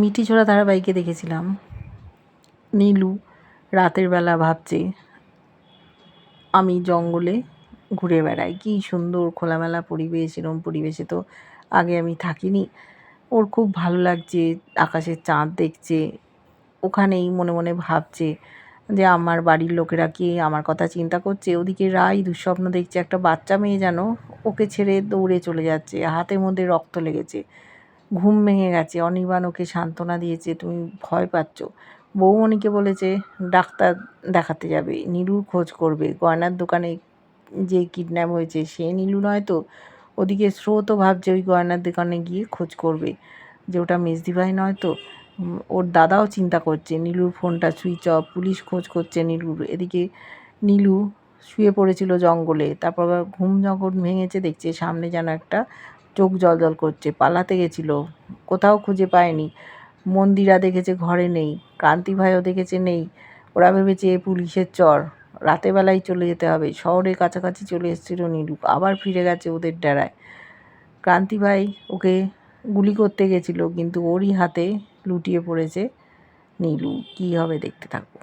মিটি ছোড়া ধারাবাহিকে দেখেছিলাম। নীলু রাতের বেলা ভাবছে, আমি জঙ্গলে ঘুরে বেড়াই। কী সুন্দর খোলামেলা পরিবেশ, এরম পরিবেশে তো আগে আমি থাকিনি। ওর খুব ভালো লাগছে, আকাশের চাঁদ দেখছে। ওখানেই মনে মনে ভাবছে যে আমার বাড়ির লোকেরা কি আমার কথা চিন্তা করছে? ওদিকে রাই দুঃস্বপ্ন দেখছে, একটা বাচ্চা মেয়ে যেন ওকে ছেড়ে দৌড়ে চলে যাচ্ছে। হাতের মধ্যে রক্ত লেগেছে। ঘুম ভেঙে গেছে, অনির্বাণ ওকে সান্ত্বনা দিয়েছে, তুমি ভয় পাচ্ছ। বৌমণিকে বলেছে, ডাক্তার দেখাতে যাবে নীলুর খোঁজ করবে, গয়নার দোকানে যে কিডন্যাপ হয়েছে সে নীলু নয় তো? ওদিকে স্রোতও ভাবছে ওই গয়নার দোকানে গিয়ে খোঁজ করবে, যে ওটা মেজদি ভাই নয় তো? ওর দাদাও চিন্তা করছে, নীলুর ফোনটা সুইচ অফ, পুলিশ খোঁজ করছে নীলুর। এদিকে নীলু শুয়ে পড়েছিল জঙ্গলে, তারপর ঘুম যখন ভেঙেছে, দেখছে সামনে যেন একটা চোখ জল জল করছে, পালাতে গেছিল, কোথাও খুঁজে পায়নি। মন্দিরা দেখেছে ঘরে নেই, ক্রান্তি ভাইও দেখেছে নেই, ওরা ভেবেছে এ পুলিশের চর। রাতেবেলায় চলে যেতে হবে, শহরের কাছাকাছি চলে এসেছিল নীলু, আবার ফিরে গেছে ওদের ডেরায়। ক্রান্তি ভাই ওকে গুলি করতে গেছিল, কিন্তু ওরই হাতে লুটিয়ে পড়েছে নীলু। কী হবে দেখতে থাকব।